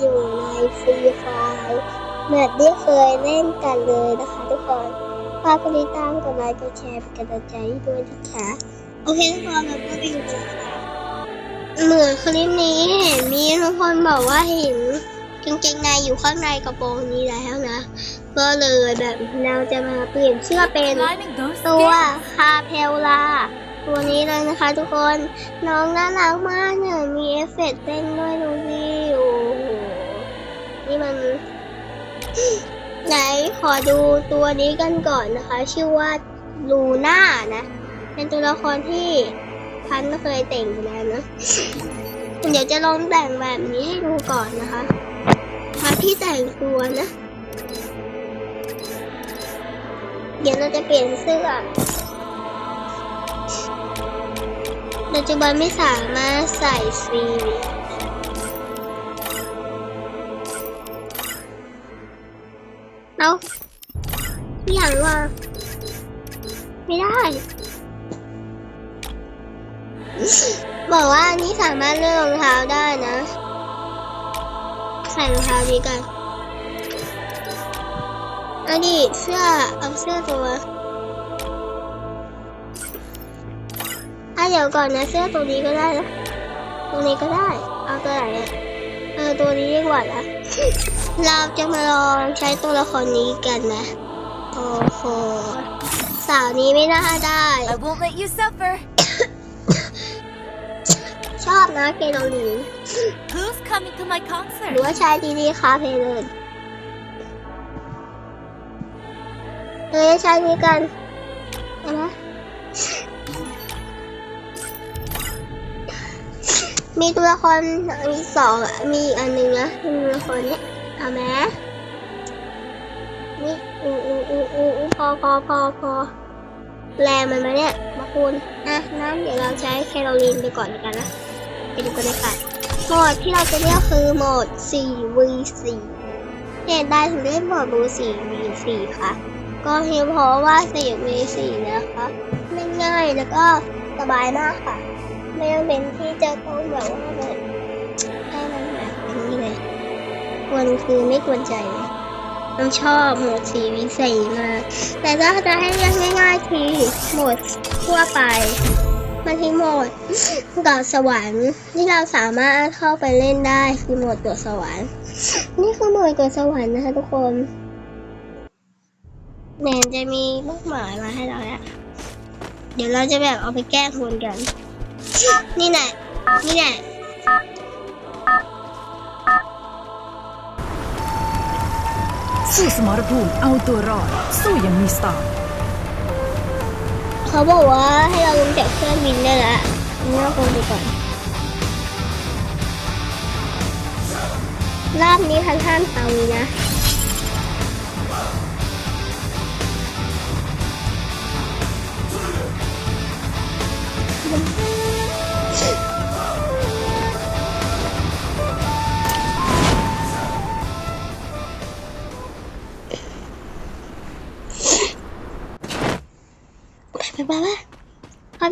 อยู่ในฟรีไฟแบบที่เคยเล่นกันเลยนะคะทุกคนฝากกดติดตามกดไลค์กดแชร์เป็นกำลังใจให้ด้วยนะคะโอเคทุกคนเราก็ไปดูกันเลยค่ะเหมือนคลิปนี้เห็นมีทุกคนบอกว่าเห็นกางเกงในอยู่ข้างในกระโปรงนี้แล้วนะ ก็เลยแบบเราจะมาเปลี่ยนเสื้อเป็น Climbing those ตัว stairs. คาเพลลาตัวนี้เลยนะคะทุกคนน้องน่ารักมากเนี่ยมีเอฟเฟกต์เต้นด้วยดูสิโอ้โห นี่มัน ไหนขอดูตัวนี้กันก่อนนะคะ ชื่อว่าลูน่านะ เป็นตัวละครที่พันก็เคยแต่งไปแล้วนะ เดี๋ยวจะลองแต่งแบบนี้ให้ดูก่อนนะคะมาที่แต่งตัวนะ เดี๋ยวเราจะเปลี่ยนเสื้อปัจจุบันไม่สามารถใส่ซี เอาอย่างว่าไม่ได้ บอกว่าอันนี้สามารถเลือกรองเท้าได้นะ ใส่รองเท้าดีกันอันนี้เสื้อเอาเสื้อตัวอะเดี๋ยวก่อนนะเสื้อตัวนี้ก็ได้นะตัวนี้ก็ได้ เอาตัวไหนอะ เออตัวนี้ดีกว่านะ เราจะมาลองใช้ตัวละครนี้กันนะ โอ้โห สาวนี้ไม่น่าได้ I won't let you suffer. ชอบนะเกโรลีน Who's coming to my ห concert? รือว่าใช้ดีดีคาเพลเลยเออใช้นี้กัน มีตัวละครมีสองมีอีกอันหนึ่งนะมีตัวละครเนี้ยเอาไหมนี่อืออืออืออืออือพอพอพอพอแรงมันไหมเนี่ยมาคุณอะนั้นเดี๋ยวเราใช้แคโรลีนไปก่อนแล้วกันนะไปดูกันเลยค่ะโหมดที่เราจะเลือกคือโหมด 4v4 เหตุใดถึงเล่นโหมด 4v4 คะก็เพียงเพราะว่า 4v4 นะคะไม่ง่ายแล้วก็สบายมากค่ะ ไม่จำเป็นที่จะต้องแบบว่าแบบให้มันแบบนี้เลยควรคือไม่ควรใจเลยต้องชอบโหมด 4v4 มากแต่ถ้าจะให้เลือกง่ายๆคือโหมดทั่วไป มันคือโหมดดอดสวรรค์ที่เราสามารถเข้าไปเล่นได้คือโหมดตัวสวรรค์ นี่คือโหมดตัวสวรรค์นะคะทุกคนแนนจะมีลูกหมายมาให้เราแล้วเดี๋ยวเราจะแบบเอาไปแก้คนกัน นี่แหละนี่แหละสู้สมรภูมิเอาตัวรอด สู้อยังมีสไตล์เขาบอกว่าให้เราลงจากเครื่องบินได้แล้วนี่เราคงไปก่อนรอบนี้ทันท่านเตานะไป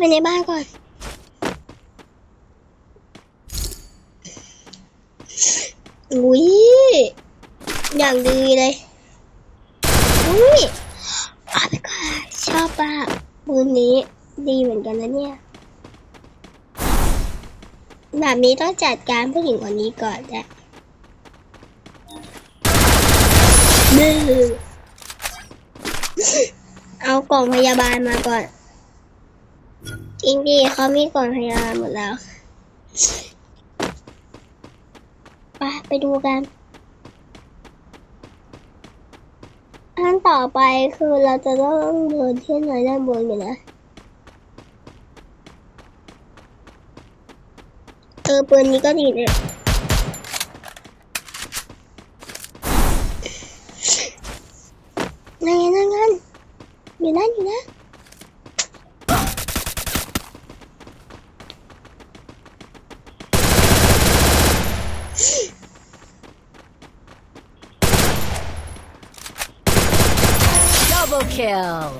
ไปในบ้านก่อน อุ้ย อย่างดีเลย อุ้ยเอาไปก่อนชอบปะบูนนี้ดีเหมือนกันนะเนี่ย แบบนี้ต้องจัดการผู้หญิงคนนี้ก่อนแหละดื้อเอากล่องพยาบาลมาก่อน จริงดิเขามีก่องพยาหมดแล้วไปไปดูกันอันต่อไปคือเราจะต้องเดินขึ้นไปด้านบนกันนะเออปืนนี้ก็ดีเนี่ยนั่นไงนั่นไงอยู่นั่นอยู่นะ kill.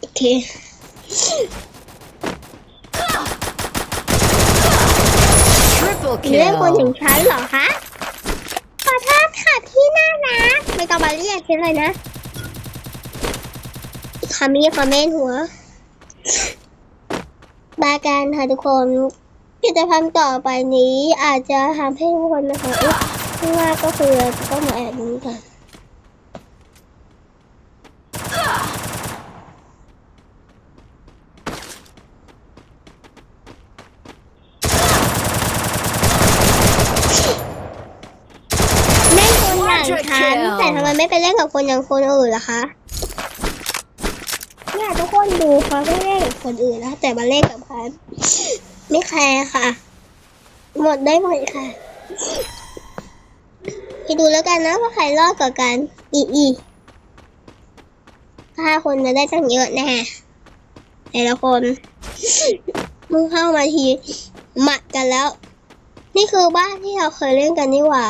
โอเคเล่นคนถึ kill. งฉันเหรอฮะ องมาเรียกฉันเลยนะคำนี้คอมเมนต์หัว บาการค่ะทุกคนกิจกรรมต่อไปนี้อาจจะทำให้ทุกคนนะคะอุ๊ยข้างหน้าก็คือเราจะต้องมาแอบนี้กันเล่นคนอย่างฉั น แต่ทำไมไม่ไปเล่นกับคนอย่างคนอื่นล่ะคะเนี่ยทุกคนดูเขาไม่เล่นกับคนอื่นนะแต่มาเล่นกับพันไม่แคร์ค่ะ หมดได้หมดค่ะไปดูแล้วกันนะว่าใครรอดกว่ากัน อีอีถ้าคนจะได้ตั้งเยอะแน่แต่ละคนมึงเข้ามาทีหมัดกันแล้ว นี่คือบ้านที่เราเคยเล่นกันนี่หว่า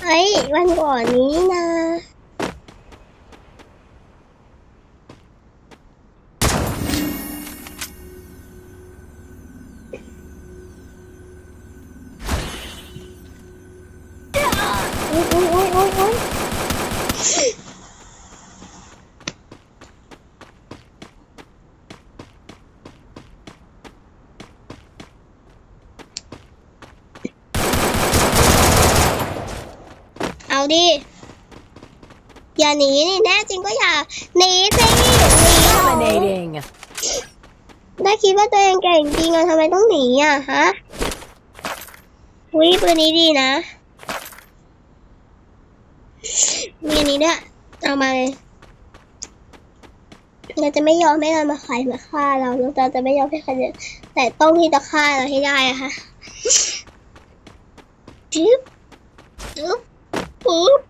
ไอ้ยวันก่อนนี้นะ อุ๊ยอุ๊ยอุ๊ยอุ๊ยอุ๊ยเอา ดิอย่าหนีนี่แน่จริงก็อย่าหนีสิหนีเหรอ Dominating ได้คิดว่าตัวเองเก่งจริงอะทำไมต้องหนีอะฮะวิปืนนี้ดีนะ มีอันนี้ด้วยเอามาเลยเราจะไม่ยอมให้เรามาใครมาฆ่าเราเราจะไม่ยอมให้ใครแต่ต้องที่จะฆ่าเราให้ได้อะค่ะจึ๊บจึ๊บ ปึ๊บ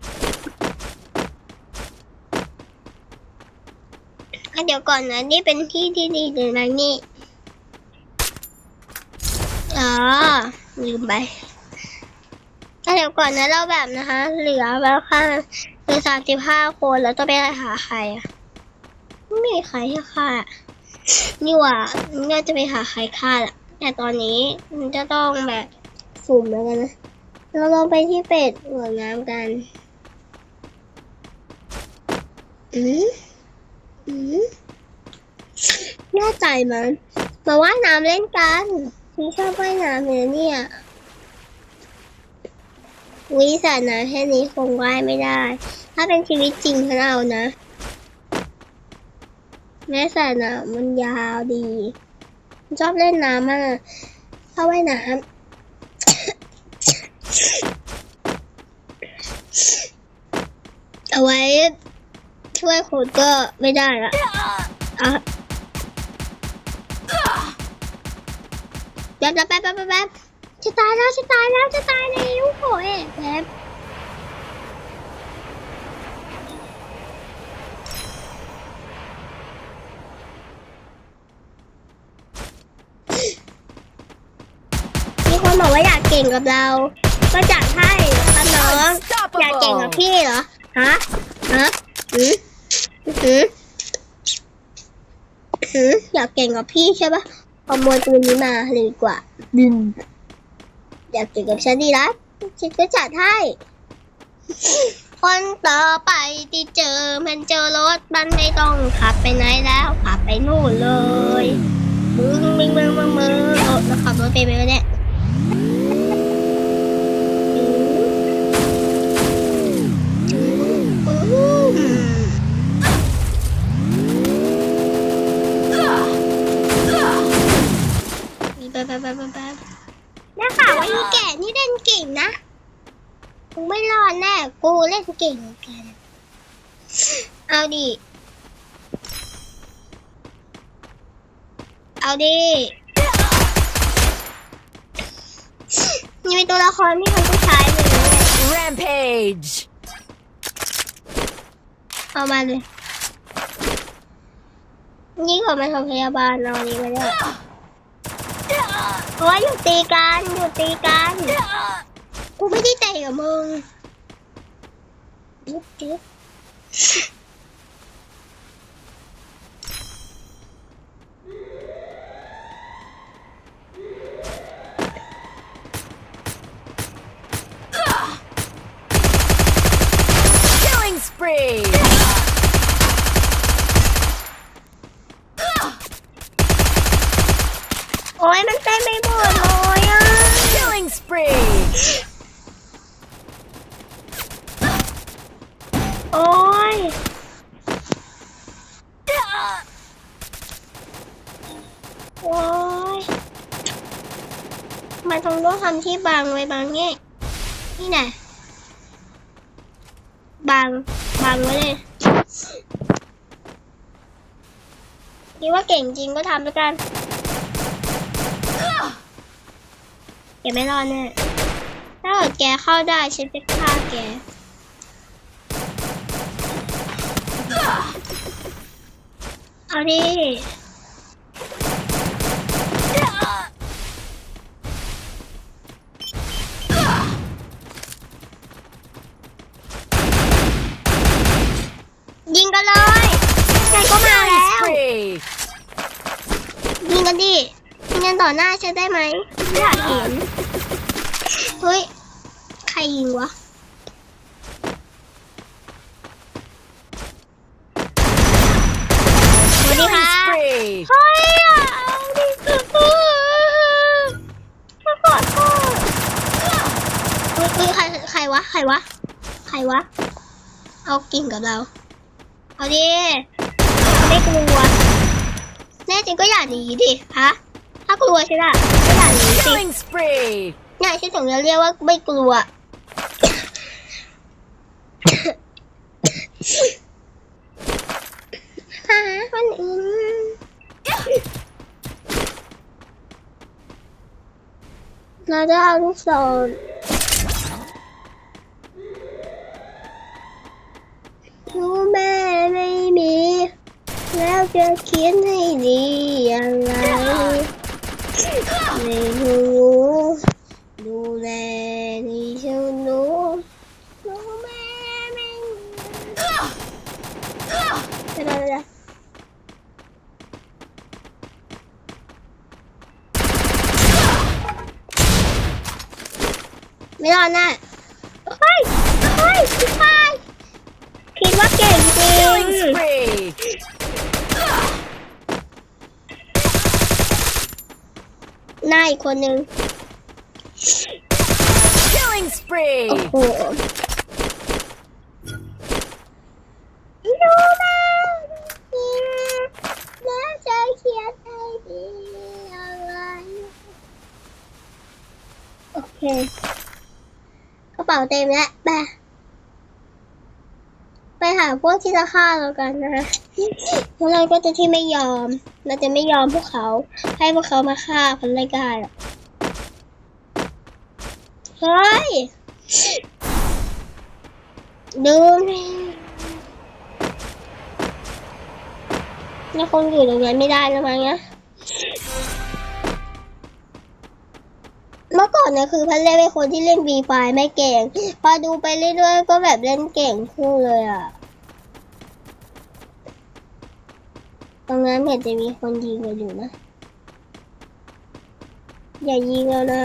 เดี๋ยวก่อนนะนี่เป็นที่ที่ดีหรือไงนี่อ๋อลืมไปเดี๋ยวก่อนนะเราแบบนะคะ เหลือแล้วค่ะคือสามสิบห้าคนแล้วต้องไปหาใครอะไม่มีใครให้ฆ่านี่หว่าน่าจะไปหาใครฆ่าแหละแต่ตอนนี้มันจะต้องแบบสุ่มแล้วกันนะ เราลองไปที่เป็ดหัวน้ำกันอืมอืมแน่ใจมันมาว่ายน้ำเล่นกันพี่ชอบว่ายน้ำเลยเนี่ยวิสานะแค่นี้คงว่ายไม่ได้ ถ้าเป็นชีวิตจริงของเรานะ แม่สระน้ำมันยาวดี ชอบเล่นน้ำมากชอบว่ายน้ำ เอาไว้ ช่วยคนก็ไม่ได้ละอะแป๊บแป๊บแป๊บแป๊บแป๊บจะตายแล้วจะตายแล้วจะตายแล้วโอ้ยแป๊บมีคนบอกว่าอยากเก่งกับเรา ก็จัดให้ครับน้อง อยากเก่งกับพี่เหรอ ฮะฮะหืมหืมหืมอยากเก่งกับพี่ใช่ปะขโมยปืนนี้มาเลยดีกว่าดึงอยากเก่งกับฉันดีละฉันก็จัดให้คนต่อไปที่เจอมันเจอรถมันไม่ต้องขับไปไหนแล้วขับไปนู่นเลยมึงมึงมึงมึงมึงเออแล้วขับรถไปไหมวะเนี่ย งเหมือนกัน เอาดิ เอาดิ นี่เป็นตัวละครที่เขาต้องใช้เลยนะเนี่ย Rampage เอามาเลยนี่ขอมาทำพยาบาลนอนนี้มาด้วยเพราะว่าอยู่ตีกันอยู่ตีกัน กูไม่ได้เตะกับมึง boop, boop. Killing spree! ต้องทำที่บางไว้บางเนี่นี่น่ะบางบางไว้เลยคิดว่าเก่งจริงก็ทำแล้วกันแกไม่รอดแน่ถ้าเกิดแกเข้าได้ฉันจะฆ่าแกเอาดิ ยิงกันเลยใครก็มา Killing แล้ว spree. ยิงกัน ดิยิงกันต่อหน้าฉันได้ไหมไม่อยากเห็น เฮ้ย ใครยิงวะ สวัสดี Killing ค่ะ spree. เฮ้ยอะดิมาขอโทษเฮ้ยเฮ้ยใครใครวะ ใครวะ ใครวะ เอากิ่งกับเรา เอาดิไม่กลัวแน่จริงก็อย่าหนีดิฮะถ้ากลัวใช่ไหมก็อย่าหนีสิ Killing spree. ง่ายที่ถึงจะเรียกว่าไม่กลัวหาคนอื่นเราจะเอาลูกศรรู้แม่ไม่มี แล้ว จะเขียนให้ดีอย่างไรไม่รู้ดูแลที่ฉันรู้รู้แม่ไม่มีเดี๋ยวเดี๋ยวเดี๋ยวไม่รอดแน่เฮ้ยเฮ้ยพี่พายคิดว่าเก่งจริง spree. หน้าอีกคนนึง Killing spree. โอ้โหรู้นะแล้วจะเขียนให้ดีอะไรโอเคกระเป๋าเต็มแล้วไปไปหาพวกที่จะฆ่าเรากันนะคะ แล้วเราก็จะที่ไม่ยอม เราจะไม่ยอมพวกเขา ให้พวกเขามาฆ่าคนไร้กาหรอเฮ้ยดูนี่แล้วคงอยู่ตรงนั้นไม่ได้แล้วมั้งนะเมื่อก่อนนะคือพันเล่เป็นคนที่เล่นบีไฟไม่เก่ง พอดูไปเรื่อยๆก็แบบเล่นเก่งขึ้นเลยอะ ตรง นั้นเห็นจะมีคนยิงกันอยู่นะ อย่ายิงเรานะ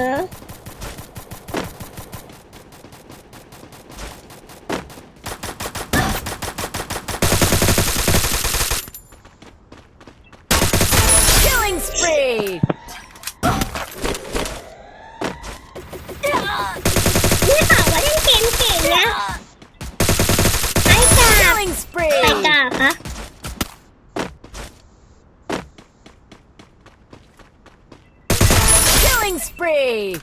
Killing spree. นี่ข่าวว่าเล่นเกมเก่งนะไอ้กาบ Killing ใคร spree. กาบคะ Killing spree.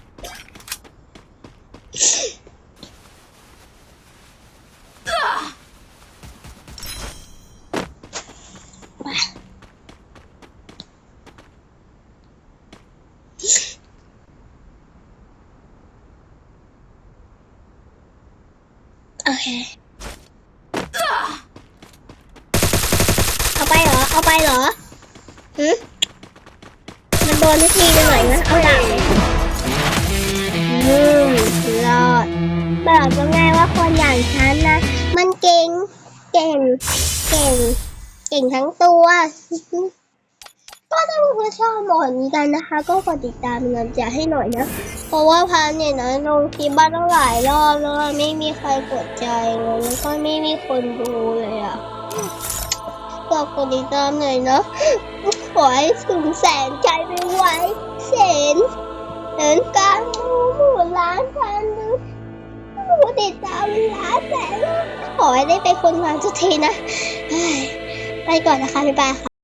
โอ เอาไปเหรอ เอาไปเหรอหืมันโดนทุกทีไปหน่อยนะ เอาดาบอืมรอดบอกแล้วไงว่าคนอย่างฉันนะ มันเก่ง เก่ง เก่ง เก่งทั้งตัว ก็ถ้าเพื่อนชอบหมอนี้กันนะคะ ก็กดติดตามเป็นกำลังให้หน่อยนะ ราะว่าพันเนี่ยนะลงคลิปบ้านตั้งหลายรอบแล้วไม่มีใครกดใจเลยแล้วก็ไม่มีคนดูเลยอะก็กดติดตามหน่อยเนาะขอให้ถึงแสนใจไปไวๆสิแสนแสนกลางหมู่ล้านพันดูผู้ติดตามเป็นล้านแสนขอให้ได้เป็นคนงานสักทีนะไปก่อนนะคะบ๊ายบายค่ะ